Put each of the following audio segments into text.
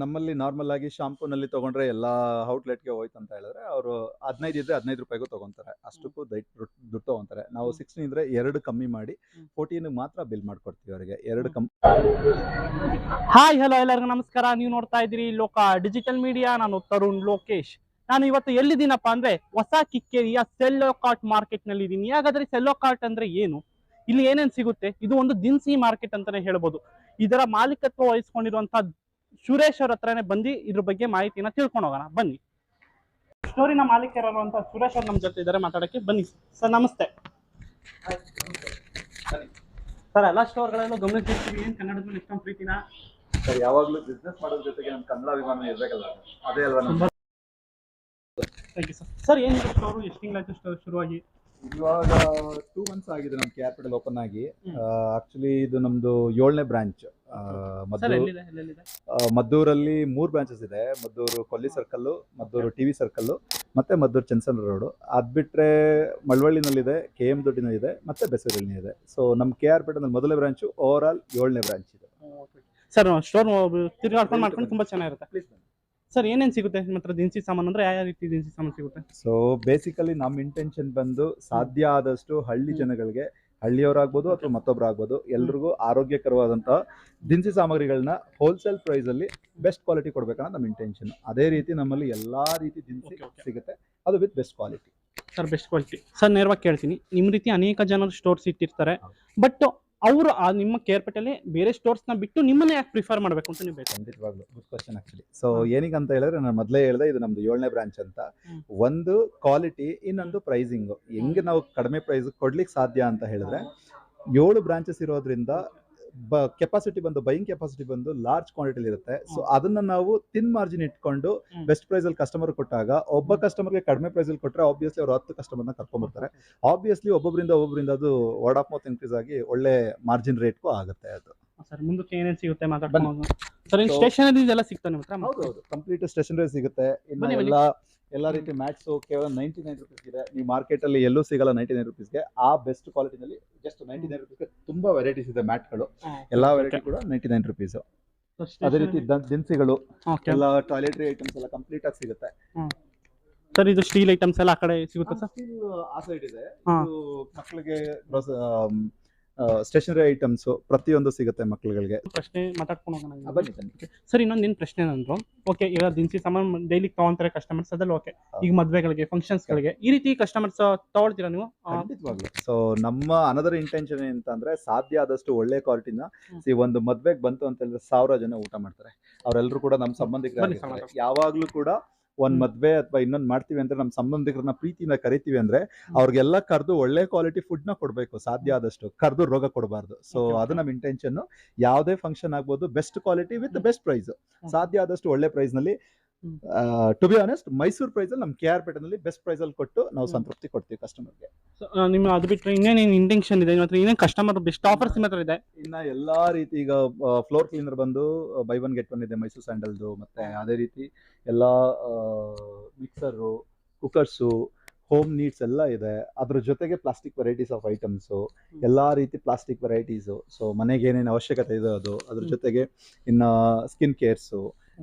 ನಮ್ಮಲ್ಲಿ ನಾರ್ಮಲ್ ಆಗಿ ಶಾಂಪೂನಲ್ಲಿ ತಗೊಂಡ್ರೆ ಎಲ್ಲ ಔಟ್ಲೆಟ್ಗೆ ಹೋಯ್ತು ಅಂತ ಹೇಳಿದ್ರೆ ಅವರು ಹದಿನೈದು ಇದ್ರೆ ಹದಿನೈದು ರೂಪಾಯಿಗೂ ತಗೊಂತಾರೆ. ಅಷ್ಟಕ್ಕೂ ದೈಟ್ ದುಡ್ಡು ತಗೊಂತಾರೆ. ನಾವು. ಸಿಕ್ಸ್ಟೀನ್ ಇದ್ರೆ ಎರಡು ಕಮ್ಮಿ ಮಾಡಿ. ಫೋರ್ಟೀನ್ ಮಾತ್ರ ಬಿಲ್ ಮಾಡ್ಕೊಡ್ತೀವಿ ಅವರಿಗೆ. ಎರಡು ಕಮ್ಮಿ ಹಾಯ್ ಹಲೋ ಎಲ್ಲರಿಗೂ ನಮಸ್ಕಾರ. ನೀವು ನೋಡ್ತಾ ಇದ್ದೀರಿ ಲೋಕ ಡಿಜಿಟಲ್ ಮೀಡಿಯಾ ನಾನು ತರುಣ್ ಲೋಕೇಶ್. ನಾನು ಇವತ್ತು ಎಲ್ಲಿದ್ದೀನಪ್ಪ ಅಂದ್ರೆ ಹೊಸ ಕಿಕ್ಕೇರಿಯ ಸೆಲ್ಲೋ ಕಾರ್ಟ್ ಮಾರ್ಕೆಟ್ನಲ್ಲಿ ಇದ್ದೀನಿ. ಹಾಗಾದ್ರೆ ಸೆಲ್ಲೋ ಕಾರ್ಟ್ ಅಂದ್ರೆ ಏನು? ಇಲ್ಲಿ ಏನೇನ್ ಸಿಗುತ್ತೆ? ಇದು ಒಂದು ದಿನಸಿ ಮಾರ್ಕೆಟ್ ಅಂತಾನೆ ಹೇಳ್ಬೋದು. ಇದರ ಮಾಲೀಕತ್ವ ವಹಿಸ್ಕೊಂಡಿರುವಂತಹ ಸುರೇಶ್ ಅವ್ರ ಹತ್ರನೇ ಬಂದು ಇದ್ರ ಬಗ್ಗೆ ಮಾಹಿತಿನ ತಿಳ್ಕೊಂಡು ಹೋಗೋಣ. ಬನ್ನಿ. ಸ್ಟೋರಿನ ಮಾಲೀಕರಂತ ಸುರೇಶ್ ಅವ್ರು ನಮ್ಮ ಜೊತೆ ಇದ್ದಾರೆ ಮಾತಾಡಕ್ಕೆ ಬನ್ನಿ ಸರ್. ನಮಸ್ತೆ. ಸರ್ ಎಲ್ಲ ಸ್ಟೋರ್ಗಳಲ್ಲೂ ಗಮನಿಸಿರ್ತೀವಿ. ಏನ್ ಕನ್ನಡದ ಮೇಲೆ ಇಷ್ಟೊಂದು ಪ್ರೀತಿನ? ಸರ್ ಯಾವಾಗಲೂ ಬಿಸ್ನೆಸ್ ಮಾಡೋದ್ರ ಜೊತೆಗೆ ನಮ್ಮ ಕನ್ನಡ ಅಭಿಮಾನ ಇರಬೇಕಲ್ಲ ಅದೇ ಅಲ್ವಾ ನಮ್ಮ ಥ್ಯಾಂಕ್ ಯು ಸರ್ ಸರ್ ಏನು ಸ್ಟೋರು ಎಷ್ಟು ತಿಂಗಳಾಯ್ತು ಸ್ಟೋರ್ ಶುರುವಾಗಿ? ಇವಾಗ ಟೂ ಮಂತ್ಸ್ ಆಗಿದೆ ನಮ್ಮ ಕ್ಯಾಪಿಟಲ್ ಓಪನ್ ಆಗಿ. ಆಕ್ಚುಲಿ ಇದು ನಮ್ದು ಏಳನೇ ಬ್ರಾಂಚ್ ಮದ್ದೂರಲ್ಲಿ ಮೂರು ಬ್ರಾಂಚಸ್ ಇದೆ. Maddur Kolli circle Maddur T V circle ಮತ್ತೆ ಮದ್ದೂರು ಚನ್ಸನ್ ರೋಡು ಅದು ಮಳವಳ್ಳಿನಲ್ಲಿ ಮಳವಳ್ಳಿನಲ್ಲಿದೆ ಕೆ ಎಂ ದೊಡ್ಡಿನಲ್ಲಿದೆ ಮತ್ತೆ ಬೆಸೂರಲ್ಲಿ ಇದೆ ಸೊ ನಮ್ಮ ಕೆ ಆರ್ ಪೇಟೆನಲ್ಲಿ ಮೊದಲನೇ ಬ್ರಾಂಚು ಓವರ್ ಆಲ್ ಏಳನೇ ಬ್ರಾಂಚ್ ಇದೆ. ಸರ್ ಸ್ಟೋರ್ ತಿರುಗಾಡ್ಕೊಂಡು ಮಾಡ್ಕೊಂಡು ತುಂಬಾ ಚೆನ್ನಾಗಿರುತ್ತೆ. ಸರ್ ಏನೇನು ಸಿಗುತ್ತೆ ನಿಮ್ಮ ಹತ್ರ ದಿನಸಿ ಸಾಮಾನು ಅಂದ್ರೆ ಯಾವ ರೀತಿ ದಿನಸಿ ಸಾಮಾನು ಸಿಗುತ್ತೆ? ಸೊ ಬೇಸಿಕಲಿ ನಮ್ಮ ಇಂಟೆನ್ಷನ್ ಬಂದು ಸಾಧ್ಯ ಆದಷ್ಟು ಹಳ್ಳಿ. ಜನಗಳಿಗೆ ಹಳ್ಳಿಯವರಾಗ್ಬೋದು ಅಥವಾ ಮತ್ತೊಬ್ರು ಆಗ್ಬೋದು ಎಲ್ರಿಗೂ ಆರೋಗ್ಯಕರವಾದಂತಹ ದಿನಸಿ ಸಾಮಗ್ರಿಗಳನ್ನ ಹೋಲ್ಸೇಲ್ ಪ್ರೈಸ್ ಅಲ್ಲಿ ಬೆಸ್ಟ್ ಕ್ವಾಲಿಟಿ ಕೊಡ್ಬೇಕನ್ನೋದು ನಮ್ಮ ಇಂಟೆನ್ಷನ್ ಅದೇ ರೀತಿ ನಮ್ಮಲ್ಲಿ ಎಲ್ಲಾ ರೀತಿ ದಿನಸಿ. ಸಿಗುತ್ತೆ. ಅದು with best quality sir best quality sir ನೇರವಾಗಿ ಕೇಳ್ತೀನಿ. ನಿಮ್ಮ ರೀತಿ ಅನೇಕ ಜನರು ಸ್ಟೋರ್ಸ್ ಇಟ್ಟಿರ್ತಾರೆ. ಬಟ್ ಅವರು ಆ ನಿಮ್ಮ ಕೇರ್ಪೇಟೆಯಲ್ಲಿ ಬೇರೆ ಸ್ಟೋರ್ಸ್ನ ಬಿಟ್ಟು ನಿಮ್ಮನ್ನೇ ಯಾಕೆ ಪ್ರಿಫರ್ ಮಾಡಬೇಕು ಅಂತ ನೀವು ಬೇಕು ಖಂಡಿತವಾಗ್ಲು. ಗುಡ್ ಕ್ವಶನ್ ಆಕ್ಚುಲಿ ಸೊ ಏನಿಗೆ ಅಂತ ಹೇಳಿದ್ರೆ ನಾನು ಮೊದಲೇ ಹೇಳಿದೆ ಇದು ನಮ್ದು ಏಳನೇ ಬ್ರಾಂಚ್ ಅಂತ. ಒಂದು ಕ್ವಾಲಿಟಿ ಇನ್ನೊಂದು ಪ್ರೈಸಿಂಗ್ ಹೆಂಗೆ ನಾವು ಕಡಿಮೆ ಪ್ರೈಸ್ ಕೊಡ್ಲಿಕ್ಕೆ ಸಾಧ್ಯ ಅಂತ ಹೇಳಿದ್ರೆ ಏಳು ಬ್ರಾಂಚಸ್ ಇರೋದ್ರಿಂದ ಬ ಕೆಪಾಸಿಟಿ ಬಂದು ಬೈಯಿಂಗ್ ಕೆಪಾಸಿಟಿ ಬಂದು ಲಾರ್ಜ್ ಕ್ವಾಂಟಿಟಿ ಇರುತ್ತೆ. ಸೊ ಅದನ್ನ ನಾವು ತಿನ್ ಮಾರ್ಜಿನ್ ಇಟ್ಕೊಂಡು ಬೆಸ್ಟ್ ಪ್ರೈಸ್ ಅಲ್ಲಿ ಕಸ್ಟಮರ್ ಕೊಟ್ಟಾಗ ಒಬ್ಬ ಕಸ್ಟಮರ್ಗೆ ಕಡಿಮೆ ಪ್ರೈಸ್ ಅಲ್ಲಿ ಕೊಟ್ಟರೆ ಆಬ್ವಿಯಸ್ಲಿ ಅವ್ರು ಹತ್ತು ಕಸ್ಟಮರ್ನ ಕರ್ಕೊಂಡ್ಬರ್ತಾರೆ ಆಬ್ವಿಯಸ್ಲಿ ಒಬ್ಬೊಬ್ಬರಿಂದ ಒಬ್ಬೊಬ್ಬರಿಂದ ಅದು ವರ್ಡ್ ಆಫ್ ಮೌತ್ ಇನ್ಕ್ರೀಸ್ ಆಗಿ ಒಳ್ಳೆ ಮಾರ್ಜಿನ್ ರೇಟ್ಗೂ ಆಗುತ್ತೆ ಅದು. ಸರ್ ಮುಂದಕ್ಕೆ ಏನೇನು ಸಿಗುತ್ತೆ ಮಾತಾಡ್ಬೋದು ಸರ್ ಸ್ಟೇಷನರಿ ಎಲ್ಲ ಸಿಗ್ತಾವೆ ನಿಮ್ಮ ಹತ್ರ? ಹೌದು ಕಂಪ್ಲೀಟ್ ಸ್ಟೇಷನರಿ ಸಿಗುತ್ತೆ. ಇನ್ನು. ಎಲ್ಲ ಎಲ್ಲ ರೀತಿ ಮ್ಯಾಟ್ಸ್ ಕೇವಲ ನೈಂಟಿ ನೈನ್ ರುಪೀಸ್ ಇದೆ. ನೀವು ಮಾರ್ಕೆಟ್ ಅಲ್ಲಿ ಎಲ್ಲೂ ಸಿಗಲ್ಲ ನೈಂಟಿ ನೈನ್ ರುಪೀಸ್ಗೆ ಆ ಬೆಸ್ಟ್ ಕ್ವಾಲಿಟಿನಲ್ಲಿ ಜಸ್ಟ್ ನೈಂಟಿ ನೈನ್ ರುಪೀಸ್ಗೆ ತುಂಬಾ ವೆರೈಟೀಸ್ ಇದೆ ಮ್ಯಾಟ್ಗಳು ಎಲ್ಲಾ ವೆರೈಟಿ ಕೂಡ ನೈಂಟಿ ನೈನ್ ರುಪೀಸ್ ಅದೇ ರೀತಿ ದಿನಸಿಗಳು ಎಲ್ಲ ಟಾಯ್ಲೆಟ್ರಿ ಐಟಮ್ಸ್ ಎಲ್ಲ ಕಂಪ್ಲೀಟ್ ಆಗಿ ಸಿಗುತ್ತೆ. ಸರ್ ಇದು ಸ್ಟೀಲ್ ಐಟಮ್ಸ್ ಎಲ್ಲ ಆ ಕಡೆ ಸಿಗುತ್ತೆ ಸರ್? ಸ್ಟೀಲ್ ಆ ಸೈಡ್ ಇದೆ. ಇದು ಮಕ್ಕಳಿಗೆ ಸ್ಟೇಷನರಿ ಐಟಮ್ಸ್ ಪ್ರತಿಯೊಂದು ಸಿಗುತ್ತೆ ಮಕ್ಕಳುಗಳಿಗೆ ಪ್ರಶ್ನೆ ಮಾತಾಡ್ಕೊಂಡು ಹೋಗೋಣ ಬನ್ನಿ ಬನ್ನಿ. ಸರ್ ಇನ್ನೊಂದು ಏನು ಪ್ರಶ್ನೆ ಏನಂದ್ರು ಓಕೆ ಈಗ ದಿನಸಿ ಸಾಮಾನು ಡೈಲಿ ತಗೊಂತಾರೆ ಕಸ್ಟಮರ್ಸ್ ಅದ್ರಲ್ಲಿ ಓಕೆ ಈಗ ಮದ್ವೆಗಳಿಗೆ ಫಂಕ್ಷನ್ಸ್ಗಳಿಗೆ ಈ ರೀತಿ ಕಸ್ಟಮರ್ಸ್ ತಗೊಳ್ತೀರಾ ನೀವು? ಖಂಡಿತವಾಗ್ಲು. ಸೊ ನಮ್ಮ ಅನದರ್ ಇಂಟೆನ್ಷನ್ ಏನಂತಂದ್ರೆ ಸಾಧ್ಯ ಆದಷ್ಟು ಒಳ್ಳೆ ಕ್ವಾಲಿಟಿನ ಈ ಒಂದು ಮದ್ವೆಗೆ ಬಂತು ಅಂತ ಹೇಳಿದ್ರೆ ಸಾವಿರ ಜನ ಊಟ ಮಾಡ್ತಾರೆ. ಅವರೆಲ್ಲರೂ ಕೂಡ ನಮ್ಮ ಸಂಬಂಧಿಕರ. ಯಾವಾಗ್ಲೂ ಕೂಡ ಒಂದ್. ಮದ್ವೆ ಅಥವಾ ಇನ್ನೊಂದ್ ಮಾಡ್ತೀವಿ ಅಂದ್ರೆ ನಮ್ಮ ಸಂಬಂಧಿಕರನ್ನ ಪ್ರೀತಿಯಿಂದ ಕರಿತೀವಿ ಅಂದ್ರೆ ಅವ್ರಿಗೆಲ್ಲ ಕರೆದು ಒಳ್ಳೆ ಕ್ವಾಲಿಟಿ ಫುಡ್ನ ಕೊಡ್ಬೇಕು ಸಾಧ್ಯ ಆದಷ್ಟು. ಕರೆದು ರೋಗ ಕೊಡಬಾರ್ದು. ಸೊ. ಅದು ನಮ್ಮ ಇಂಟೆನ್ಷನ್ ಯಾವುದೇ ಫಂಕ್ಷನ್ ಆಗ್ಬೋದು best quality with best price ಸಾಧ್ಯ ಆದಷ್ಟು ಒಳ್ಳೆ ಪ್ರೈಸ್ನಲ್ಲಿ. To be honest Mysore price ಅಲ್ಲಿ ನಮ್ಮ ಕೆ ಆರ್ ಪೇಟೆನಲ್ಲಿ ಬೆಸ್ಟ್ ಪ್ರೈಸ್ ಅಲ್ಲಿ ಕೊಟ್ಟು ನಾವು ಸಂತೃಪ್ತಿ ಕೊಡ್ತೀವಿ ಕಸ್ಟಮರ್ಗೆ ನಿಮ್ಮ ಅದು ಬಿಟ್ಟರೆ ಇನ್ನೇನೇನು ಇಂಟೆನ್ಷನ್ ಇದೆ? ನಿಮ್ಮ ಹತ್ರ ಏನೇನು ಕಸ್ಟಮರ್ ಬೆಸ್ಟ್ ಆಫರ್ಸ್ ನಿಮ್ಮ ಹತ್ರ ಇದೆ? ಇನ್ನ ಎಲ್ಲಾ ರೀತಿ ಈಗ ಫ್ಲೋರ್ ಕ್ಲೀನರ್ ಬಂದು ಬೈ ಒನ್ ಗೆಟ್ ಒನ್ ಇದೆ ಮೈಸೂರು ಸ್ಯಾಂಡಲ್ದು ಮತ್ತೆ ಅದೇ ರೀತಿ ಎಲ್ಲ ಮಿಕ್ಸರು ಕುಕ್ಕರ್ಸು ಹೋಮ್ ನೀಡ್ಸ್ ಎಲ್ಲ ಇದೆ. ಅದ್ರ ಜೊತೆಗೆ ಪ್ಲಾಸ್ಟಿಕ್ ವೆರೈಟೀಸ್ ಆಫ್ ಐಟಮ್ಸು ಎಲ್ಲಾ ರೀತಿ ಪ್ಲಾಸ್ಟಿಕ್ ವೆರೈಟೀಸು ಸೊ ಮನೆಗೆ ಏನೇನು ಅವಶ್ಯಕತೆ ಇದೆ ಅದು ಅದ್ರ ಜೊತೆಗೆ ಇನ್ನ ಸ್ಕಿನ್ ಕೇರ್ಸು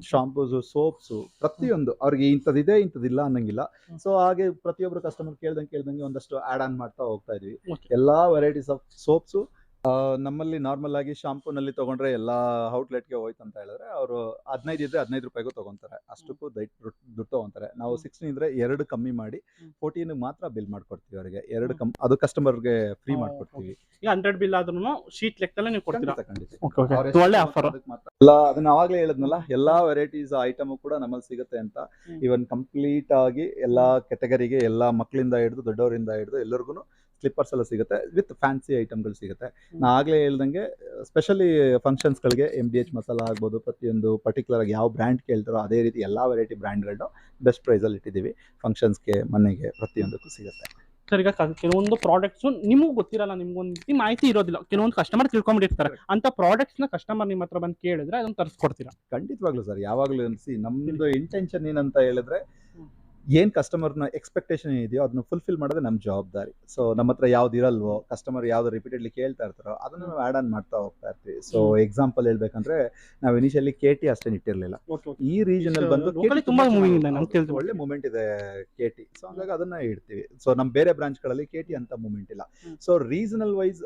ಶಾಂಪೂಸು ಸೋಪ್ಸು ಪ್ರತಿಯೊಂದು ಅವ್ರಿಗೆ ಇಂಥದ್ದಿದೆ ಇಂಥದ್ದಿಲ್ಲ ಅನ್ನಂಗಿಲ್ಲ. ಸೊ ಹಾಗೆ ಪ್ರತಿಯೊಬ್ಬರು ಕಸ್ಟಮರ್ ಕೇಳ್ದಂಗೆ ಕೇಳ್ದಂಗೆ ಒಂದಷ್ಟು ಆಡ್ ಆನ್ ಮಾಡ್ತಾ ಹೋಗ್ತಾ ಇದ್ವಿ. ಎಲ್ಲಾ ವೆರೈಟೀಸ್ ಆಫ್ ಸೋಪ್ಸು ನಮ್ಮಲ್ಲಿ ನಾರ್ಮಲ್ ಆಗಿ ಶಾಂಪೂನಲ್ಲಿ ತಗೊಂಡ್ರೆ ಎಲ್ಲ ಔಟ್ಲೆಟ್ಗೆ ಹೋಯ್ತು ಅಂತ ಹೇಳಿದ್ರೆ ಅವರು ಹದಿನೈದು ಇದ್ರೆ ಹದಿನೈದು ರೂಪಾಯಿಗೂ ತಗೊಂತಾರೆ. ಅಷ್ಟಕ್ಕೂ ದುಡ್ಡು ತಗೊಂತಾರೆ. ನಾವು. ಸಿಕ್ಸ್ಟೀನ್ ಇದ್ರೆ ಎರಡು ಕಮ್ಮಿ ಮಾಡಿ. ಫೋರ್ಟೀನ್ ಮಾತ್ರ ಬಿಲ್ ಮಾಡ್ಕೊಡ್ತೀವಿ ಅವರಿಗೆ. ಎರಡು. ಕಮ್ ಅದು ಕಸ್ಟಮರ್ಗೆ ಫ್ರೀ ಮಾಡ್ಕೊಡ್ತೀವಿ. ಈಗ ಹಂಡ್ರೆಡ್ ಬಿಲ್ ಆದ್ರೂ ಶೀಟ್ ಲೆಕ್ಕದಲ್ಲೇ ನೀವು ಕೊಡ್ತೀರಾ? ಖಂಡಿತ ಒಳ್ಳೆ ಆಫರ್ ಮಾತ್ರ. ಎಲ್ಲ ಅದನ್ನ ಅವಾಗ್ಲೇ ಹೇಳಿದ್ನಲ್ಲ ಎಲ್ಲಾ ವೆರೈಟೀಸ್ ಐಟಮ್ ಕೂಡ ನಮ್ಮಲ್ಲಿ ಸಿಗುತ್ತೆ ಅಂತ. ಇವನ್ ಕಂಪ್ಲೀಟ್ ಆಗಿ ಎಲ್ಲಾ ಕೆಟಗರಿಗೆ ಎಲ್ಲಾ ಮಕ್ಕಳಿಂದ ಹಿಡಿದು ದೊಡ್ಡವರಿಂದ ಹಿಡಿದು ಎಲ್ಲರಿಗೂ ಸ್ಲಿಪ್ಪರ್ಸ್ ಎಲ್ಲ ಸಿಗುತ್ತೆ ವಿತ್ ಫ್ಯಾನ್ಸಿ ಐಟಮ್ಗಳು ಸಿಗುತ್ತೆ. ನಾ ಆಗಲೇ ಹೇಳ್ದಂಗೆ ಸ್ಪೆಷಲಿ ಫಂಕ್ಷನ್ಸ್ಗಳಿಗೆ ಎಂ ಡಿ ಎಚ್ ಮಸಾಲ ಆಗ್ಬೋದು ಪ್ರತಿಯೊಂದು ಪರ್ಟಿಕ್ಯುಲರ್ ಆಗಿ ಯಾವ ಬ್ರ್ಯಾಂಡ್ ಕೇಳ್ತಾರೋ ಅದೇ ರೀತಿ ಎಲ್ಲ ವೆರೈಟಿ ಬ್ರ್ಯಾಂಡ್ಗಳನ್ನು ಬೆಸ್ಟ್ ಪ್ರೈಸಲ್ಲಿ ಇಟ್ಟಿದ್ದೀವಿ. ಫಂಕ್ಷನ್ಸ್ಗೆ ಮನೆಗೆ ಪ್ರತಿಯೊಂದಕ್ಕೂ ಸಿಗುತ್ತೆ. ಸರ್ ಈಗ ಕೆಲವೊಂದು ಪ್ರಾಡಕ್ಟ್ಸ್ ನಿಮಗೂ ಗೊತ್ತಿರಲ್ಲ ನಿಮ್ಗೊಂದು ರೀತಿ ಮಾಹಿತಿ ಇರೋದಿಲ್ಲ. ಕೆಲವೊಂದು ಕಸ್ಟಮರ್ ತಿಳ್ಕೊಂಡಿರ್ತಾರೆ ಅಂತ ಪ್ರಾಡಕ್ಟ್ಸ್ನ ಕಸ್ಟಮರ್ ನಿಮ್ಮ ಹತ್ರ ಬಂದು ಕೇಳಿದ್ರೆ ಅದನ್ನ ತರಿಸ್ಕೊಡ್ತೀರಾ? ಖಂಡಿತವಾಗ್ಲೂ ಸರ್ ಯಾವಾಗಲೂ ಅನ್ಸಿ ನಮ್ಮದು ಇಂಟೆನ್ಷನ್ ಏನಂತ ಹೇಳಿದ್ರೆ. ಏನ್ ಕಸ್ಟಮರ್ನ ಎಕ್ಸ್ಪೆಕ್ಟೇಷನ್ ಇದೆಯೋ ಅದನ್ನ ಫುಲ್ಫಿಲ್ ಮಾಡೋದೇ ನಮ್ಮ ಜವಾಬ್ದಾರಿ. ಸೊ ನಮ್ಮ ಹತ್ರ ಯಾವ್ದು ಇರಲ್ವೋ ಕಸ್ಟಮರ್ ಯಾವ್ದು ರಿಪೀಟೆಡ್ಲಿ ಕೇಳ್ತಾ ಇರ್ತಾರೋ ಅದನ್ನ ನಾವು ಆ್ಯಡ್ ಆನ್ ಮಾಡ್ತಾ ಹೋಗ್ತಾ ಇರ್ತೀವಿ. ಸೊ. ಎಕ್ಸಾಂಪಲ್ ಹೇಳ್ಬೇಕಂದ್ರೆ ನಾವು ಇನಿಷಿಯಲಿ ಕೆ ಟಿ ಅಷ್ಟೇನು ಇಟ್ಟಿರಲಿಲ್ಲ ಈ ರೀಜನ್ ಅಲ್ಲಿ ಬಂದು KT ತುಂಬಾ moving ಇದೆ, ತಿಳಿದು ಒಳ್ಳೆ ಮೂಮೆಂಟ್ ಇದೆ ಕೆ ಟಿ ಸೊ ಹಂಗಾಗಿ ಅದನ್ನ ಇಡ್ತೀವಿ. ಸೊ ನಮ್ಮ ಬೇರೆ ಬ್ರಾಂಚ್ಗಳಲ್ಲಿ ಕೆ ಟಿ ಅಂತ ಮೂಮೆಂಟ್ ಇಲ್ಲ. ಹ್ಮ್. ಸೊ ರೀಸನಲ್ ವೈಸ್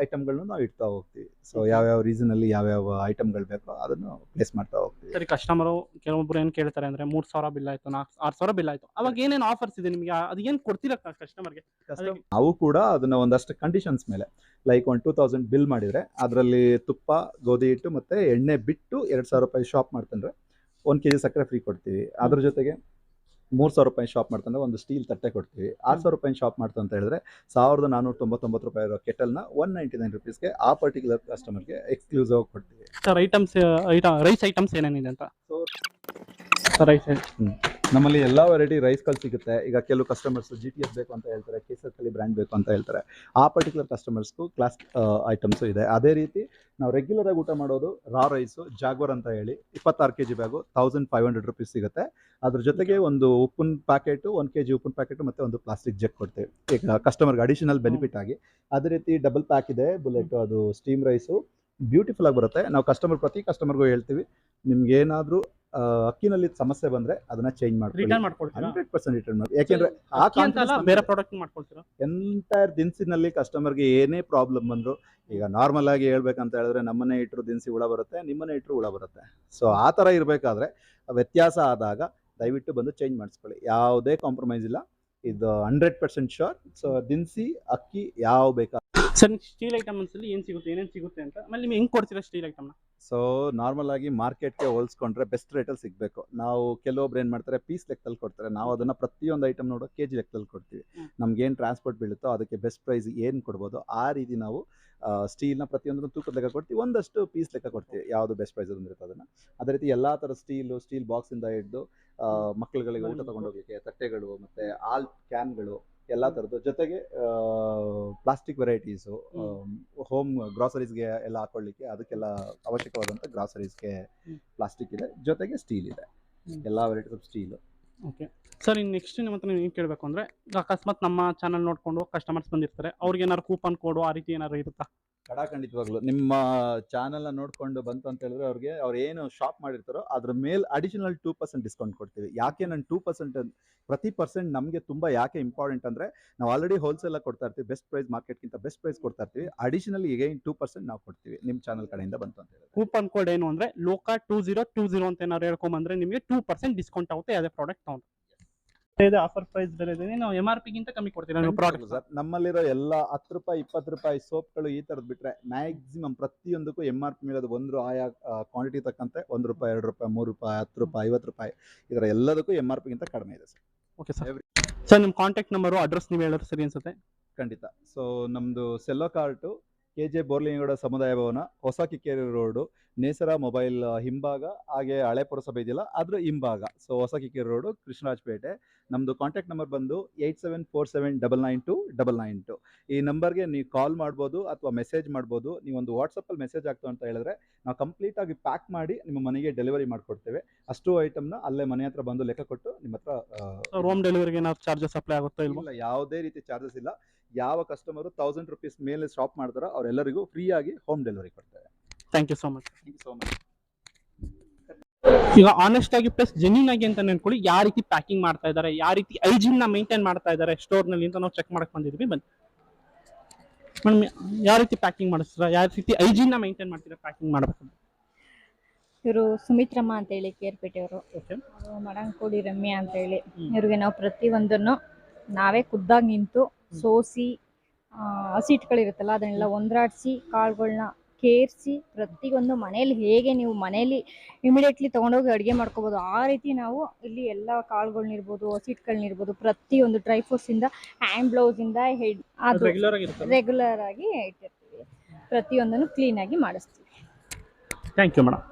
ಐಟಮ್ಗಳನ್ನ ನಾವು ಇಡ್ತಾ ಹೋಗ್ತೀವಿ. ಸೊ ಯಾವ ಯಾವ್ಯಾವ ರೀಸನ್ ಅಲ್ಲಿ ಯಾವ್ಯಾವ ಐಟಮ್ಗಳು ಬೇಕೋ ಅದನ್ನು ಪ್ಲೇಸ್ ಮಾಡ್ತಾ ಹೋಗ್ತೀವಿ. ಸರಿ ಕಸ್ಟಮರು ಕೆಲವೊಬ್ರು ಏನ್ ಕೇಳ್ತಾರೆ ಅಂದ್ರೆ ಮೂರ್ ಸಾವಿರ ಬಿಲ್ ಆಯ್ತು ನಾಲ್ಕು ಆರ್ ಸಾವಿರ ಬಿಲ್ ಆಯ್ತು. ಅವಾಗ ಏನೇನು ಆಫರ್ಸ್ ಇದೆ ನಿಮಗೆ? ಅದು ಏನ್ ಕೊಡ್ತೀರಾ ಕಸ್ಟಮರ್ಗೆ ನಾವು ಕೂಡ ಅದನ್ನ ಒಂದಷ್ಟು ಕಂಡೀಷನ್ಸ್ ಮೇಲೆ ಲೈಕ್ ಒಂದು ಟೂ ತೌಸಂಡ್ ಬಿಲ್ ಮಾಡಿದ್ರೆ ಅದರಲ್ಲಿ ತುಪ್ಪ ಗೋಧಿ ಹಿಟ್ಟು ಮತ್ತೆ ಎಣ್ಣೆ ಬಿಟ್ಟು ಎರಡ್ ಸಾವಿರ ರೂಪಾಯಿ ಶಾಪ್ ಮಾಡ್ತಂದ್ರೆ ಒಂದ್ ಕೆಜಿ ಸಕ್ಕರೆ ಫ್ರೀ ಕೊಡ್ತೀವಿ. ಅದ್ರ ಜೊತೆಗೆ ಮೂರ್ ಸಾವಿರ ರೂಪಾಯಿ ಶಾಪ್ ಮಾಡ್ತಂದ್ರೆ ಒಂದು ಸ್ಟೀಲ್ ತಟ್ಟೆ ಕೊಡ್ತೀವಿ. ಆರ್ ಸಾವಿರ ರೂಪಾಯಿ ಶಾಪ್ ಮಾಡ್ತಾ ಅಂತ ಹೇಳಿದ್ರೆ ಸಾವಿರದ ನಾನೂರ ತೊಂಬತ್ತೊಂಬತ್ತು ರೂಪಾಯಿ ಇರೋ ಕೆಟಲ್ನ ಒನ್ ನೈಂಟಿ ನೈನ್ ರುಪೀಸ್ಗೆ ಆ ಪರ್ಟಿಕ್ಯುಲರ್ ಕಸ್ಟಮರ್ಗೆ ಎಕ್ಸ್ಕ್ಲೂಸಿವ್ ಆಗಿ ಕೊಡ್ತೀವಿ. Sir items item rice items ಏನೇನಿದೆ ಅಂತ? ಸರ್ ರೈಸ್ ನಮ್ಮಲ್ಲಿ ಎಲ್ಲ ವೆರೈಟಿ ರೈಸ್ಗಳು ಸಿಗುತ್ತೆ. ಈಗ ಕೆಲವು ಕಸ್ಟಮರ್ಸ್ ಜಿ ಟಿ ಎಸ್ ಬೇಕು ಅಂತ ಹೇಳ್ತಾರೆ ಕೇಸರ್ ಕಲಿ ಬ್ರ್ಯಾಂಡ್ ಬೇಕು ಅಂತ ಹೇಳ್ತಾರೆ. ಆ ಪರ್ಟಿಕ್ಯುಲರ್ ಕಸ್ಟಮರ್ಸ್ಗೂ ಕ್ಲಾಸ್ ಐಟಮ್ಸು ಇದೆ. ಅದೇ ರೀತಿ ನಾವು ರೆಗ್ಯುಲರ್ ಆಗಿ ಊಟ ಮಾಡೋದು ರಾ ರೈಸು ಜಾಗ್ವರ್ ಅಂತ ಹೇಳಿ ಇಪ್ಪತ್ತಾರು K G bag thousand five hundred rupees ಸಿಗುತ್ತೆ. ಅದ್ರ ಜೊತೆಗೆ ಒಂದು ಉಪ್ಪಿನ ಪ್ಯಾಕೆಟು ಒಂದು ಕೆ ಜಿ ಉಪ್ಪಿನ ಪ್ಯಾಕೆಟು ಮತ್ತು ಒಂದು ಪ್ಲಾಸ್ಟಿಕ್ ಜಗ್ ಕೊಡ್ತೀವಿ. ಈಗ ಕಸ್ಟಮರ್ಗೆ ಅಡಿಷನಲ್ ಬೆನಿಫಿಟ್ ಆಗಿ. ಅದೇ ರೀತಿ ಡಬಲ್ ಪ್ಯಾಕ್ ಇದೆ ಬುಲೆಟ್ ಅದು ಸ್ಟೀಮ್ ರೈಸು ಬ್ಯೂಟಿಫುಲ್ ಆಗಿ ಬರುತ್ತೆ. ನಾವು ಕಸ್ಟಮರ್ ಪ್ರತಿ ಕಸ್ಟಮರ್ಗೂ ಹೇಳ್ತೀವಿ ನಿಮ್ಗೆ ಏನಾದರೂ ಅಕ್ಕಿನಲ್ಲಿ ಸಮಸ್ಯೆ ಬಂದ್ರೆ ಅದನ್ನ ಚೇಂಜ್ ಮಾಡ್ಕೊಳ್ಳಿ. ರಿಟರ್ನ್ ಮಾಡ್ಕೊಡ್ತೀರಾ ಹಂಡ್ರೆಡ್ ಪರ್ಸೆಂಟ್ ರಿಟರ್ನ್ ಮಾಡಿ ಯಾಕೆಂದ್ರೆ ಆ ಅಕ್ಕಿ ಅಂತ ಅಲ್ಲ ಬೇರೆ ಪ್ರಾಡಕ್ಟ್ ಮಾಡ್ಕೊಳ್ತೀರಾ? ಎಂಟೈರ್ ದಿನಸಿನಲ್ಲಿ ಕಸ್ಟಮರ್ಗೆ ಏನೇ ಪ್ರಾಬ್ಲಮ್ ಬಂದ್ರು ಈಗ ನಾರ್ಮಲ್ ಆಗಿ ಹೇಳ್ಬೇಕಂತ ಹೇಳಿದ್ರೆ ನಮ್ಮನೆ ಇಟ್ಟರು ದಿನಸಿ ಹುಳ ಬರುತ್ತೆ ನಿಮ್ಮನೆ ಇಟ್ಟರು ಹುಳ ಬರುತ್ತೆ. ಸೊ ಆ ತರ ಇರಬೇಕಾದ್ರೆ ವ್ಯತ್ಯಾಸ ಆದಾಗ ದಯವಿಟ್ಟು ಬಂದು ಚೇಂಜ್ ಮಾಡಿಸ್ಕೊಳ್ಳಿ. ಯಾವುದೇ ಕಾಂಪ್ರಮೈಸ್ ಇಲ್ಲ. ಇದು ಹಂಡ್ರೆಡ್ ಪರ್ಸೆಂಟ್ ಶೋರ್ ಸೊ ದಿನಸಿ ಅಕ್ಕಿ ಯಾವ ಬೇಕಾ ಸರ್ ಸ್ಟೀಲ್ ಐಟಮ್ಸ್ ಅಲ್ಲಿ ಏನ್ ಸಿಗುತ್ತೆ? ಏನೇನ್ ಸಿಗುತ್ತೆ ಅಂತ? ಆಮೇಲೆ ನಿಮ್ಗೆ ಹೆಂಗ್ ಕೊಡ್ತೀರಾ ಸ್ಟೀಲ್ ಐಟಮ್ನ ಸೊ ನಾರ್ಮಲ್ ಆಗಿ ಮಾರ್ಕೆಟ್ಗೆ ಹೋಲಿಸ್ಕೊಂಡ್ರೆ ಬೆಸ್ಟ್ ರೇಟಲ್ಲಿ ಸಿಗಬೇಕು. ನಾವು ಕೆಲವೊಬ್ರು ಏನು ಮಾಡ್ತಾರೆ ಪೀಸ್ ಲೆಕ್ಕದಲ್ಲಿ ಕೊಡ್ತಾರೆ. ನಾವು ಅದನ್ನ ಪ್ರತಿಯೊಂದು ಐಟಮ್ ನೋಡೋ ಕೆ ಜಿ ಲೆಕ್ಕದಲ್ಲಿ ಕೊಡ್ತೀವಿ. ಏನು ಟ್ರಾನ್ಸ್ಪೋರ್ಟ್ ಬೀಳುತ್ತೋ ಅದಕ್ಕೆ ಬೆಸ್ಟ್ ಪ್ರೈಸ್ ಏನು ಕೊಡ್ಬೋದು ಆ ರೀತಿ ನಾವು ಸ್ಟೀಲ್ನ ಪ್ರತಿಯೊಂದನ್ನು ತೂಕದ ಲೆಕ್ಕ ಕೊಡ್ತೀವಿ. ಒಂದಷ್ಟು ಪೀಸ್ ಲೆಕ್ಕ ಕೊಡ್ತೀವಿ. ಯಾವುದು ಬೆಸ್ಟ್ ಪ್ರೈಸ್ ಬಂದಿರುತ್ತೆ ಅದನ್ನ. ಅದೇ ರೀತಿ ಎಲ್ಲ ಥರ ಸ್ಟೀಲು ಸ್ಟೀಲ್ ಬಾಕ್ಸಿಂದ ಹಿಡಿದು ಮಕ್ಕಳುಗಳಿಗೆ ಊಟ ತಗೊಂಡೋಗ್ಲಿಕ್ಕೆ ತಟ್ಟೆಗಳು ಮತ್ತೆ ಆಲ್ ಕ್ಯಾನ್ಗಳು ಎಲ್ಲ ಥರದ್ದು ಜೊತೆಗೆ ಪ್ಲಾಸ್ಟಿಕ್ ವೆರೈಟೀಸು ಹೋಮ್ ಗ್ರಾಸರೀಸ್ಗೆ ಎಲ್ಲ ಹಾಕೊಳ್ಳಿಕ್ಕೆ ಅದಕ್ಕೆಲ್ಲ ಅವಶ್ಯಕವಾದಂತ ಗ್ರಾಸರೀಸ್ಗೆ. ಪ್ಲಾಸ್ಟಿಕ್ ಇದೆ. ಜೊತೆಗೆ ಸ್ಟೀಲ್ ಇದೆ. ಎಲ್ಲ varieties of steel okay sir ಇನ್ನು ನೆಕ್ಸ್ಟ್ ನಿಮ್ಮ ಹತ್ರ ಏನು ಕೇಳಬೇಕು ಅಂದರೆ ಅಕಸ್ಮಾತ್ ನಮ್ಮ ಚಾನಲ್ ನೋಡ್ಕೊಂಡು ಕಸ್ಟಮರ್ಸ್ ಬಂದಿರ್ತಾರೆ ಅವ್ರಿಗೆ ಏನಾರು ಕೂಪನ್ ಕೋಡು ಆ ರೀತಿ ಏನಾದ್ರು ಇರುತ್ತಾ? ಖಂಡಿತವಾಗ್ಲು. ನಿಮ್ಮ ಚಾನಲ್ನ ನೋಡ್ಕೊಂಡು ಬಂತು ಅಂತ ಹೇಳಿದ್ರೆ ಅವ್ರಿಗೆ ಅವ್ರು ಏನು ಶಾಪ್ ಮಾಡಿರ್ತಾರೋ ಅದ್ರ ಮೇಲೆ ಅಡಿಷನಲ್ ಟೂ ಪರ್ಸೆಂಟ್ ಡಿಸ್ಕೌಂಟ್ ಕೊಡ್ತೀವಿ. ಯಾಕೆ ನಾನು ಟೂ ಪರ್ಸೆಂಟ್ ಪ್ರತಿ ಪರ್ಸೆಂಟ್ ನಮಗೆ ತುಂಬ ಯಾಕೆ ಇಂಪಾರ್ಟೆಂಟ್ ಅಂದರೆ ನಾವು ಆಲ್ರೆಡಿ ಹೋಲ್ಸೇಲ್ ಕೊಡ್ತಾ ಇರ್ತೀವಿ ಬೆಸ್ಟ್ ಪ್ರೈಸ್ ಮಾರ್ಕೆಟ್ಗಿಂತ ಬೆಸ್ಟ್ ಪ್ರೈಸ್ ಕೊಡ್ತಾ ಇರ್ತೀವಿ. ಅಡಿಷನಲ್ ಈಗೇನು ಟೂ ಪರ್ಸೆಂಟ್ ನಾವು ಕೊಡ್ತೀವಿ ನಿಮ್ಮ ಚಾನಲ್ ಕಡೆಯಿಂದ ಬಂತು ಅಂತ ಹೇಳಿ ಕೂಪನ್ ಕೋಡ್ ಏನು ಅಂದರೆ Loka two zero two zero ಅಂತ ಏನಾದ್ರು ಹೇಳ್ಕೊಂಬಂದ್ರೆ ನಿಮಗೆ ಟೂ ಪರ್ಸೆಂಟ್ ಡಿಸ್ಕೌಂಟ್ ಆಗುತ್ತೆ ಯಾವುದೇ ಪ್ರಾಡಕ್ಟ್ ತಗೊಂಡು. ಇದೆ ಆಫರ್ ಪ್ರೈಸ್ ಬೇರೆ ಇದೆ. ನಾವು ಎಂ ಆರ್ ಪಿಗಿಂತ ಕಮ್ಮಿ ಕೊಡ್ತೀವಿ ನೀವು ಪ್ರಾಡಕ್ಟ್ ಸರ್. ನಮ್ಮಲ್ಲಿರೋ ಎಲ್ಲ ಹತ್ತು ರೂಪಾಯಿ ಇಪ್ಪತ್ತು ರೂಪಾಯಿ ಸೋಪ್ಗಳು ಈ ಥರದ್ದು ಬಿಟ್ರೆ ಮ್ಯಾಕ್ಸಿಮಮ್ ಪ್ರತಿಯೊಂದಕ್ಕೂ ಎಂ ಆರ್ ಪಿ ಮೇಲದು ಒಂದು ಆಯಾ ಕ್ವಾಂಟಿಟಿ ತಕ್ಕಂತೆ ಒಂದು ರೂಪಾಯಿ ಎರಡು ರೂಪಾಯಿ ಮೂರು ರೂಪಾಯಿ ಹತ್ತು ರೂಪಾಯಿ ಐವತ್ತು ರೂಪಾಯಿ ಇದರ ಎಲ್ಲದಕ್ಕೂ ಎಂ ಆರ್ ಪಿಗಿಂತ ಕಡಿಮೆ ಇದೆ ಸರ್. ಓಕೆ ಸರ್ ಸರ್ ನಿಮ್ಮ ಕಾಂಟ್ಯಾಕ್ಟ್ ನಂಬರು ಅಡ್ರೆಸ್ ನೀವು ಹೇಳೋದು ಸರಿ ಅನ್ಸುತ್ತೆ? ಖಂಡಿತ. ಸೊ ನಮ್ಮದು ಸೆಲ್ಲೋ ಕಾರ್ಟು ಕೆ ಜೆ ಬೋರ್ಲಿಂಗೌಡ ಸಮುದಾಯ ಭವನ ಹೊಸ ಕಿಕ್ಕೇರಿ ರೋಡು ನೇಸರ ಮೊಬೈಲ್ ಹಿಂಭಾಗ ಹಾಗೆ ಹಳೆ ಪುರಸಭೆ ಇದೆಯಲ್ಲ ಅದ್ರ ಹಿಂಭಾಗ. ಸೊ ಹೊಸ ಕಿಕ್ಕೇರಿ ರೋಡು ಕೃಷ್ಣರಾಜಪೇಟೆ. ನಮ್ಮದು ಕಾಂಟ್ಯಾಕ್ಟ್ ನಂಬರ್ ಬಂದು eight seven four seven double nine two double nine two. ಈ ನಂಬರ್ಗೆ ನೀವು ಕಾಲ್ ಮಾಡ್ಬೋದು ಅಥವಾ ಮೆಸೇಜ್ ಮಾಡ್ಬೋದು. ನೀವೊಂದು ವಾಟ್ಸಪ್ಪಲ್ಲಿ ಮೆಸೇಜ್ ಆಗ್ತು ಅಂತ ಹೇಳಿದ್ರೆ ನಾವು ಕಂಪ್ಲೀಟಾಗಿ ಪ್ಯಾಕ್ ಮಾಡಿ ನಿಮ್ಮ ಮನೆಗೆ ಡೆಲಿವರಿ ಮಾಡಿಕೊಡ್ತೇವೆ. ಅಷ್ಟು ಐಟಮ್ನ ಅಲ್ಲೇ ಮನೆ ಹತ್ರ ಬಂದು ಲೆಕ್ಕ ಕೊಟ್ಟು ನಿಮ್ಮ ಹತ್ರ ಹೋಮ್ ಡೆಲಿವರಿಗೆ ಏನಾದ್ರು ಚಾರ್ಜಸ್ ಅಪ್ಲೈ ಆಗುತ್ತಾ ಇಲ್ಲ ಯಾವುದೇ ರೀತಿ ಚಾರ್ಜಸ್ ಇಲ್ಲ. ಯಾವ ಕಸ್ಟಮರು ತೌಸಂಡ್ ರುಪೀಸ್ ಮೇಲೆ ಶಾಪ್ ಮಾಡ್ತಾರೋ ಅವರೆಲ್ಲರಿಗೂ ಫ್ರೀ ಆಗಿ ಹೋಮ್ ಡೆಲಿವರಿ ಕೊಡ್ತಾರೆ. Thank you so much thank you so much ಈಗ ಆನೆಸ್ಟ್ ಆಗಿ ಪ್ಲಸ್ ಜೆನ್ಯೂನ್ ಆಗಿ ಅಂತ ನೆನ್ಕೊಳ್ಳಿ ಯಾವ ರೀತಿ ಪ್ಯಾಕಿಂಗ್ ಮಾಡ್ತಾ ಇದ್ದಾರೆ ಯಾವ ರೀತಿ ಐಜಿನ್ನ ಮೇಂಟೈನ್ ಮಾಡ್ತಾ ಇದ್ದಾರೆ ಸ್ಟೋರ್ನಲ್ಲಿ ಅಂತ ನಾವು ಚೆಕ್ ಮಾಡಕ್ ಬಂದಿದ್ವಿ. ಬನ್ನಿ. ಮೇಡಮ್ ಯಾವ ರೀತಿ ಪ್ಯಾಕಿಂಗ್ ಮಾಡಿಸ್ತೀರಾ ಯಾವ ರೀತಿ ಐಜಿನ್ನ ಮೇಂಟೈನ್ ಮಾಡ್ತೀರಾ ಪ್ಯಾಕಿಂಗ್ ಮಾಡಬೇಕು? ಇವರು ಸುಮಿತ್ರಮ್ಮ ಅಂತ ಹೇಳಿ ಕೇರ್ಪೇಟೆಯವರು. ಮಡಂಕೋಡಿ ರಮ್ಯಾ ಅಂತ ಹೇಳಿ. ಇವರಿಗೆ ಇವ್ರಿಗೆ ನಾವು ಪ್ರತಿಯೊಂದನ್ನು ನಾವೇ ಖುದ್ದಾಗಿ ನಿಂತು ಸೋಸಿ ಹಸಿಟ್ಗಳಿರುತ್ತಲ್ಲ ಅದನ್ನೆಲ್ಲ ಒಂದ್ರಾಡ್ಸಿ ಕಾಳುಗಳನ್ನ ಕೇರಿಸಿ ಪ್ರತಿಯೊಂದು ಮನೇಲಿ ಹೇಗೆ ನೀವು ಮನೇಲಿ ಇಮಿಡಿಯೇಟ್ಲಿ ತೊಗೊಂಡೋಗಿ ಅಡುಗೆ ಮಾಡ್ಕೋಬೋದು ಆ ರೀತಿ ನಾವು ಇಲ್ಲಿ ಎಲ್ಲ ಕಾಳುಗಳನ್ನಿರ್ಬೋದು ಹಸಿಟ್ಗಳನ್ನಿರ್ಬೋದು ಪ್ರತಿಯೊಂದು ಡ್ರೈ ಫ್ರೂಟ್ಸಿಂದ ಹ್ಯಾಂಡ್ ಬ್ಲೌಸಿಂದ ಹೆಡ್ ಅದು ರೆಗ್ಯುಲರ್ ಆಗಿ ಇಟ್ಟಿರ್ತೀವಿ. ಪ್ರತಿಯೊಂದನ್ನು ಕ್ಲೀನಾಗಿ ಮಾಡಿಸ್ತೀವಿ. Thank you madam